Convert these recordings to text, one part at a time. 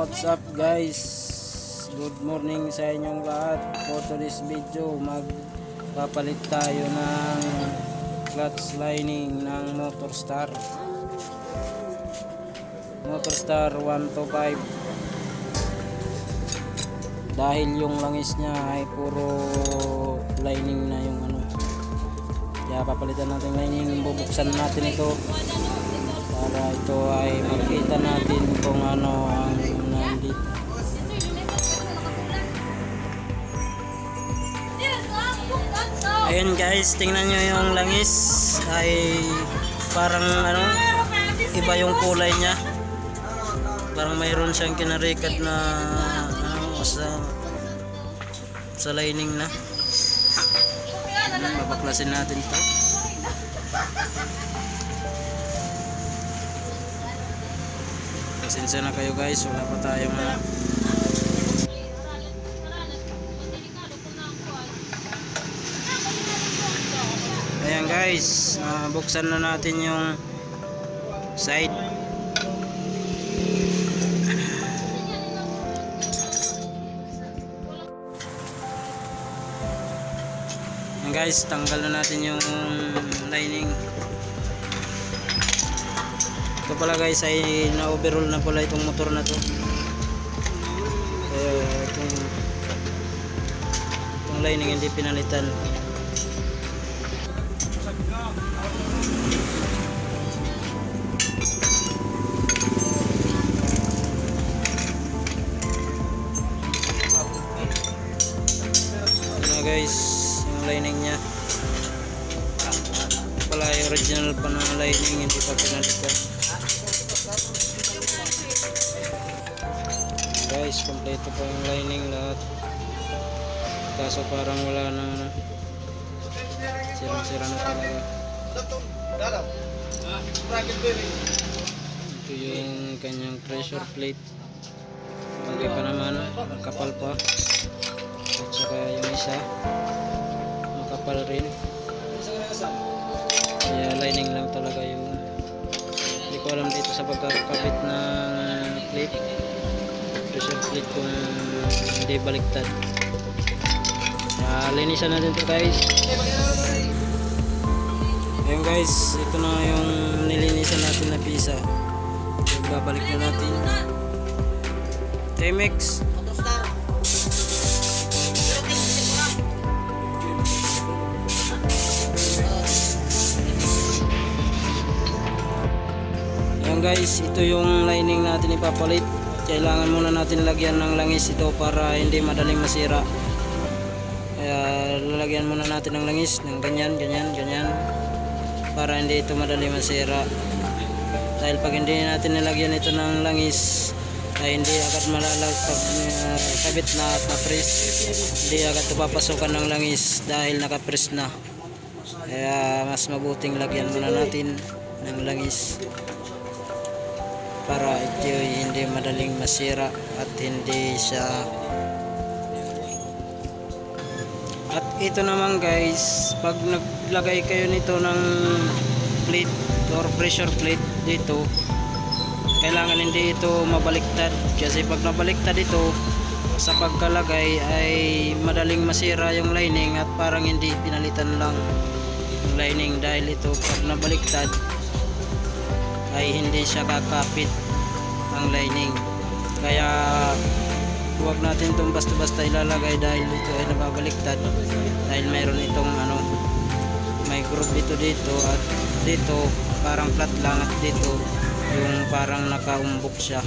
what's up guys? Good morning sa inyong lahat. For today's video, magpapalit tayo ng clutch lining ng Motorstar. Motorstar 125. Dahil yung langis niya ay puro lining na yung ano. Kaya papalitan natin lining, bubuksan natin ito para ito ay makita natin kung ano ang. Ayun guys, tingnan nyo yung langis ay parang ano, iba yung kulay niya. Parang mayroon siyang kinarikat na ano, sa sa lining na. Ayun, Babaklasin natin to. Pasensya na kayo guys, wala pa tayong Ayan guys, buksan na natin yung side. Ayan guys, tanggal na natin yung lining. Ito pala guys ay na-overhaul na pala itong motor na to. Kaya itong, itong lining hindi pinalitan. Ito na guys, yung lining. Ito pala yung original pa ng lining hindi pa pinalitan. Guys kompleto po yung lining lahat. Kaso parang wala ano sirang sira na talaga. Ito yung kanyang pressure plate. Bagay pa naman makapal pa. At saka yung isa makapal rin. Kaya lining lang talaga yung hindi ko alam dito sa pagkakabit ng plate pressure plate kung hindi baliktad. Uh, linisan natin to guys. Ayun guys. Ito na yung nilinisan natin na pisa babalik na natin. Temex Ayan guys, ito yung lining natin ipapalit kailangan muna natin lagyan ng langis ito para hindi madaling masira. Kaya lalagyan muna natin ng langis ng ganyan, ganyan, ganyan para hindi ito madaling masira. Dahil pag hindi natin nilagyan ito ng langis ay hindi agad malalag pag uh, kabit na at na-press hindi agad ito papasukan ng langis dahil naka-press na. Kaya mas mabuting lagyan muna natin ng langis para ito hindi madaling masira at hindi siya at ito naman guys pag naglagay kayo nito ng plate or pressure plate dito kailangan hindi ito mabaliktad. Kasi pag nabaliktad ito sa pagkalagay ay madaling masira yung lining at parang hindi pinalitan lang yung lining dahil ito pag nabaliktad ay hindi siya kakapit ang lining. Kaya huwag natin itong basta basta ilalagay dahil ito ay nababaliktad. Dahil mayroon itong ano may group ito dito at dito parang flat lang at dito yung parang nakaumbok siya.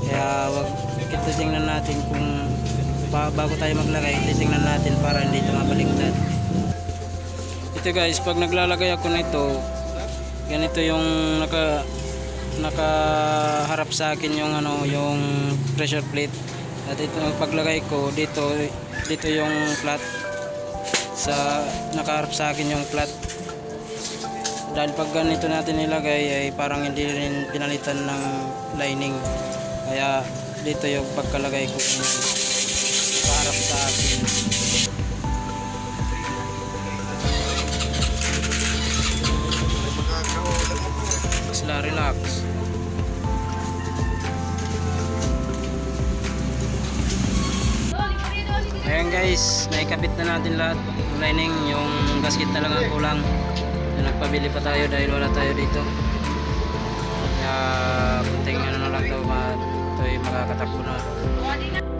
Kaya wag ito tingnan natin kung ba, bago tayo maglagay titingnan natin para hindi ito mabaliktad. Ito guys pag naglalagay ako nito ganito yung naka nakaharap sa akin yung ano yung pressure plate. At ito yung paglagay ko dito dito yung flat. Sa nakaharap sa akin yung flat. Dahil pag ganito natin nilagay ay parang hindi rin pinalitan ng lining. Kaya dito yung pagkalagay ko. Yung nakaharap sa akin trucks. Ayan guys, naikabit na natin lahat. Lining, yung gasket talaga kulang. Na nagpabili pa tayo dahil wala tayo dito. Kaya kunting ano na lang daw ito ay makakatakbo na.